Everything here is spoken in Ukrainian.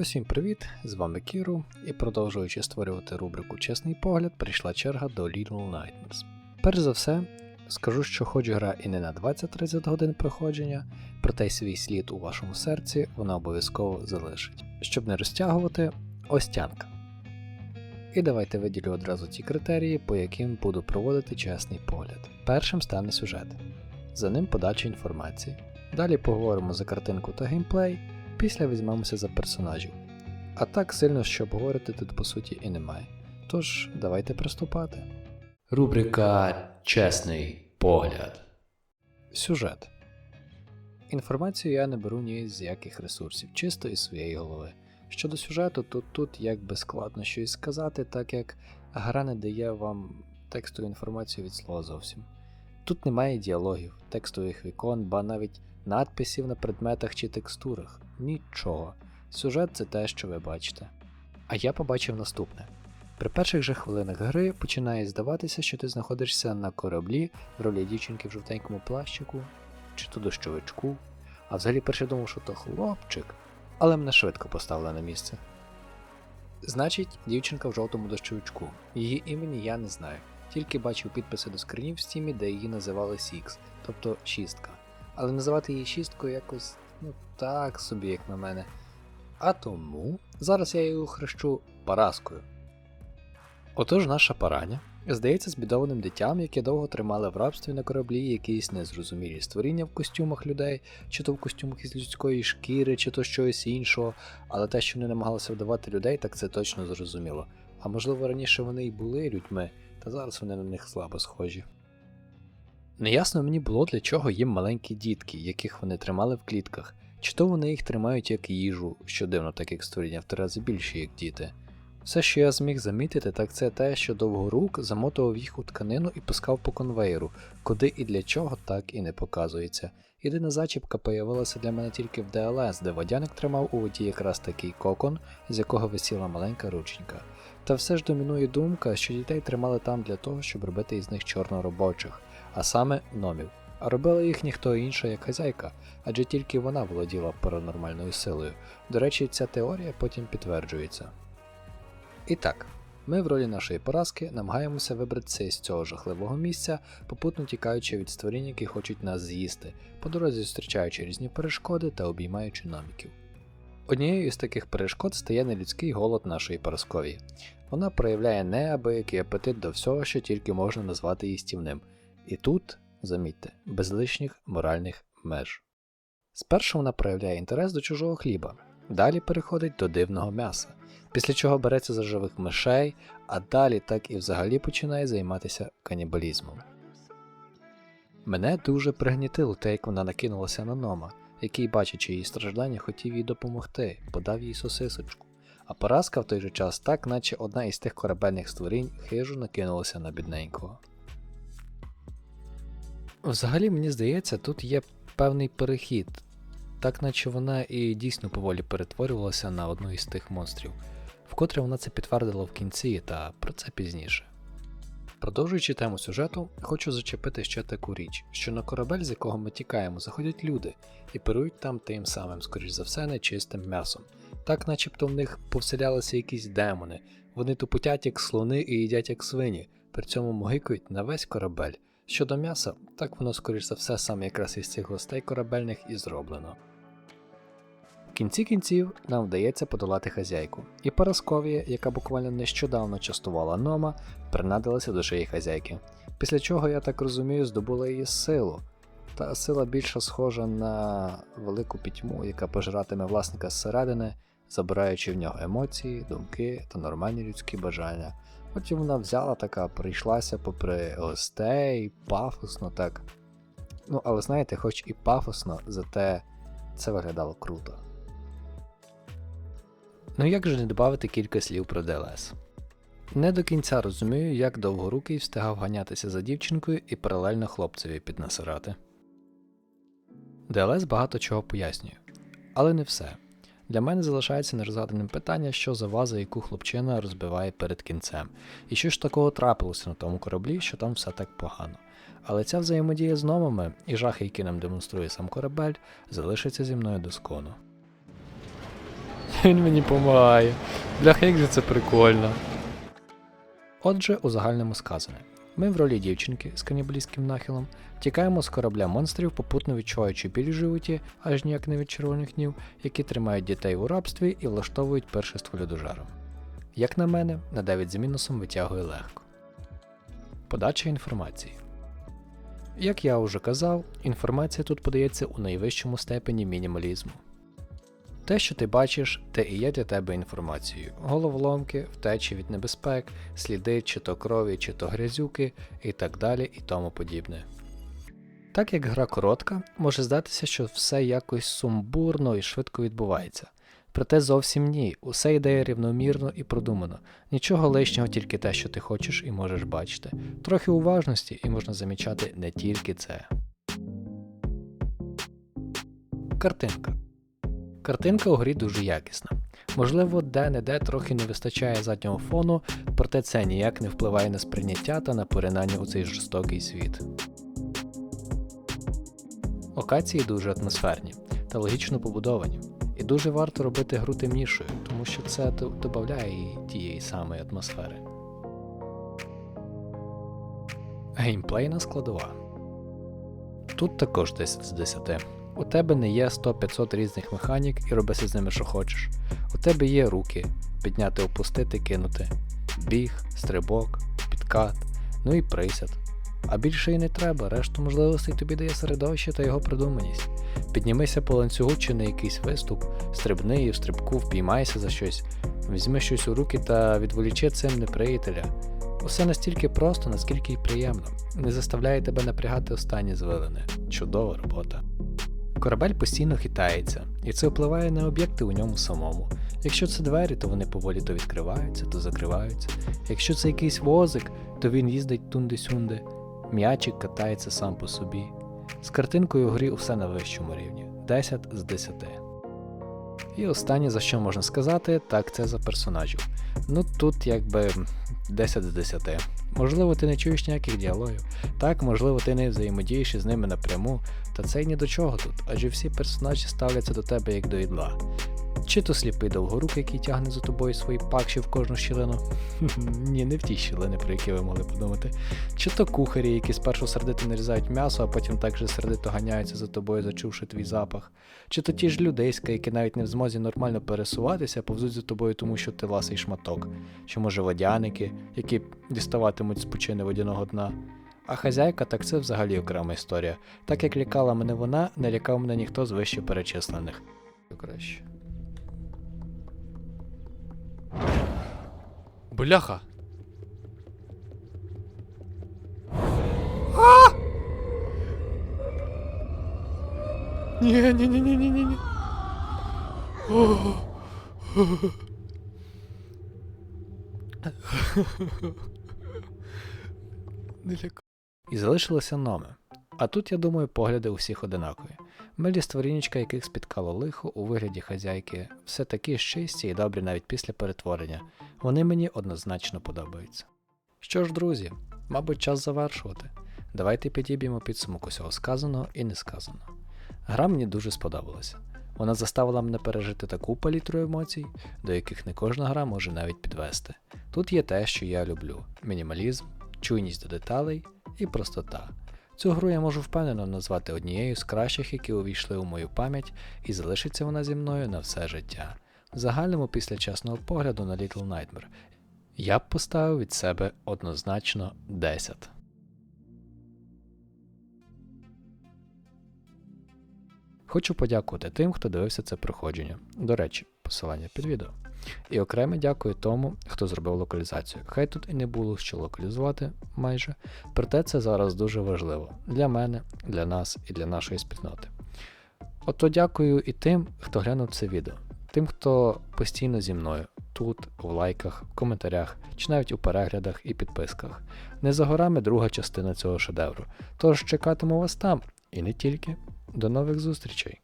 Усім привіт! З вами Кіру, і продовжуючи створювати рубрику Чесний погляд, прийшла черга до Little Nightmares. Перш за все, скажу, що хоч гра і не на 20-30 годин проходження, проте свій слід у вашому серці вона обов'язково залишить. Щоб не розтягувати, ось тянка. І давайте виділю одразу ті критерії, по яким буду проводити чесний погляд. Першим стане сюжет, за ним подача інформації. Далі поговоримо за картинку та геймплей, після візьмемося за персонажів. А так сильно щоб говорити тут по суті і немає. Тож, давайте приступати. Рубрика Чесний погляд. Сюжет. Інформацію я не беру ні з яких ресурсів, чисто із своєї голови. Щодо сюжету, то тут якби складно щось сказати, так як гра не дає вам текстову інформацію від слова зовсім. Тут немає діалогів, текстових вікон, ба навіть надписів на предметах чи текстурах. Нічого. Сюжет це те, що ви бачите. А я побачив наступне. При перших же хвилинах гри починає здаватися, що ти знаходишся на кораблі в ролі дівчинки в жовтенькому плащику, чи то дощовичку, а взагалі перше думав, що то хлопчик, але мене швидко поставили на місце. Значить, дівчинка в жовтому дощовичку. Її імені я не знаю, тільки бачив підписи до скринів в стімі, де її називали Сікс, тобто шістка. Але називати її шісткою якось, ну так собі, як на мене. А тому зараз я її охрещу Параскою. Отож наша параня здається збідованим дитям, яке довго тримали в рабстві на кораблі якісь незрозумілі створіння в костюмах людей, чи то в костюмах із людської шкіри, чи то щось іншого, але те, що вони намагалися вдавати людей, так це точно зрозуміло. А можливо раніше вони й були людьми, та зараз вони на них слабо схожі. Неясно мені було, для чого їм маленькі дітки, яких вони тримали в клітках, чи то вони їх тримають як їжу, що дивно, так як створіння в три рази більші, як діти. Все, що я зміг замітити, так це те, що довгорук замотував їх у тканину і пускав по конвейеру, куди і для чого так і не показується. Єдина зачіпка появилася для мене тільки в ДЛС, де водяник тримав у воді якраз такий кокон, з якого висіла маленька рученька. Та все ж домінує думка, що дітей тримали там для того, щоб робити із них чорноробочих, а саме номів. Робила їх ніхто інший, як хазяйка, адже тільки вона володіла паранормальною силою. До речі, ця теорія потім підтверджується. І так, ми в ролі нашої поразки намагаємося вибратися із цього жахливого місця, попутно тікаючи від створінь, які хочуть нас з'їсти, по дорозі зустрічаючи різні перешкоди та обіймаючи номіків. Однією із таких перешкод стає нелюдський голод нашої парасковії. Вона проявляє неабиякий апетит до всього, що тільки можна назвати їстівним. І тут, замітьте, без лишніх моральних меж. Спершу вона проявляє інтерес до чужого хліба, далі переходить до дивного м'яса, після чого береться за живих мишей, а далі так і взагалі починає займатися канібалізмом. Мене дуже пригнітило те, як вона накинулася на Нома, який, бачачи її страждання, хотів їй допомогти, подав їй сосисочку. А поразка в той же час так, наче одна із тих корабельних створінь хижо накинулася на бідненького. Взагалі, мені здається, тут є певний перехід, так наче вона і дійсно поволі перетворювалася на одну із тих монстрів, вкотре вона це підтвердила в кінці, та про це пізніше. Продовжуючи тему сюжету, хочу зачепити ще таку річ, що на корабель, з якого ми тікаємо, заходять люди і перують там тим самим, скоріш за все, нечистим м'ясом. Так начебто в них повселялися якісь демони, вони тупотять як слони і їдять як свині, при цьому могикують на весь корабель. Щодо м'яса, так воно, скоріш за все, саме якраз із цих гостей корабельних і зроблено. В кінці кінців нам вдається подолати хазяйку, і Парасковія, яка буквально нещодавно частувала Нома, принадилася до шиї хазяйки. Після чого, я так розумію, здобула її силу. Та сила більше схожа на велику пітьму, яка пожиратиме власника зсередини, забираючи в нього емоції, думки та нормальні людські бажання. Потім вона взяла така, прийшлася попри гостей, пафосно так. Ну, але знаєте, хоч і пафосно, зате це виглядало круто. Ну як же не додати кілька слів про ДЛС? Не до кінця розумію, як довгорукий встигав ганятися за дівчинкою і паралельно хлопцеві піднасирати. ДЛС багато чого пояснює, але не все. Для мене залишається нерозгаданим питання, що за ваза, яку хлопчина розбиває перед кінцем, і що ж такого трапилося на тому кораблі, що там все так погано. Але ця взаємодія з номами і жахи, які нам демонструє сам корабель, залишиться зі мною доскону. Він мені допомагає. Блях, як же це прикольно. Отже, у загальному сказане. Ми в ролі дівчинки з канібалістським нахилом тікаємо з корабля монстрів, попутно відчуваючи біль в животі, аж ніяк не від червоних днів, які тримають дітей у рабстві і влаштовують першество людожаром. Як на мене, на 9 з мінусом витягує легко. Подача інформації. Як я вже казав, інформація тут подається у найвищому степені мінімалізму. Те, що ти бачиш, те і є для тебе інформацією. Головоломки, втечі від небезпек, сліди чи то крові, чи то грязюки і так далі і тому подібне. Так як гра коротка, може здатися, що все якось сумбурно і швидко відбувається. Проте зовсім ні, усе йде рівномірно і продумано. Нічого лишнього, тільки те, що ти хочеш і можеш бачити. Трохи уважності і можна замічати не тільки це. Картинка. Картинка у грі дуже якісна. Можливо, де-не-де трохи не вистачає заднього фону, проте це ніяк не впливає на сприйняття та на поринання у цей жорстокий світ. Локації дуже атмосферні та логічно побудовані, і дуже варто робити гру темнішою, тому що це додає тієї самої атмосфери. Геймплейна складова. Тут також 10 з 10. У тебе не є 100-500 різних механік і робися з ними, що хочеш. У тебе є руки, підняти, опустити, кинути, біг, стрибок, підкат, ну і присяд. А більше і не треба, решту можливостей тобі дає середовище та його придуманість. Піднімися по ланцюгу чи на якийсь виступ, стрибни і в стрибку впіймайся за щось, візьми щось у руки та відволічи цим неприятеля. Усе настільки просто, наскільки й приємно. Не заставляє тебе напрягати останні звилини. Чудова робота. Корабель постійно хитається, і це впливає на об'єкти у ньому самому. Якщо це двері, то вони поволі то відкриваються, то закриваються. Якщо це якийсь возик, то він їздить тунди-сюнди. М'ячик катається сам по собі. З картинкою грі усе на вищому рівні 10 з 10. І останнє, за що можна сказати, так це за персонажів. Ну тут якби 10 з 10. Можливо, ти не чуєш ніяких діалогів. Так, можливо, ти не взаємодієш із ними напряму, та це й ні до чого тут, адже всі персонажі ставляться до тебе як до їдла. Чи то сліпий довгорук, який тягне за тобою свої пакші в кожну щілину. Ні, не в ті щілини, про які ви могли подумати. Чи то кухарі, які спершу сердито нарізають м'ясо, а потім так же сердито ганяються за тобою, зачувши твій запах. Чи то ті ж людейська, які навіть не в змозі нормально пересуватися, повзуть за тобою, тому що ти ласий шматок. Чи може водяники, які діставатимуть з пучини водяного дна. А хазяйка так це взагалі окрема історія. Так як лякала мене вона, не лякав мене ніхто з вище перечислених. Краще. Бляха! Ні, ні, ні, ні, ні, ні, ні. Не. І залишилося номи. А тут, я думаю, погляди у всіх одинакові. Милі створінечка, яких спіткало лихо у вигляді хазяйки, все такі ж чисті і добрі навіть після перетворення. Вони мені однозначно подобаються. Що ж, друзі, мабуть, час завершувати. Давайте підіб'ємо підсумок усього сказаного і несказаного. Гра мені дуже сподобалася. Вона заставила мене пережити таку палітру емоцій, до яких не кожна гра може навіть підвести. Тут є те, що я люблю: мінімалізм, чуйність до деталей і простота. Цю гру я можу впевнено назвати однією з кращих, які увійшли у мою пам'ять, і залишиться вона зі мною на все життя. В загальному, після чесного погляду на Little Nightmare, я б поставив від себе однозначно 10. Хочу подякувати тим, хто дивився це проходження. До речі, посилання під відео. І окремо дякую тому, хто зробив локалізацію. Хай тут і не було що локалізувати майже, проте це зараз дуже важливо для мене, для нас і для нашої спільноти. Ото дякую і тим, хто глянув це відео, тим, хто постійно зі мною тут, в лайках, в коментарях чи навіть у переглядах і підписках. Не за горами друга частина цього шедевру. Тож чекатиму вас там і не тільки. До нових зустрічей!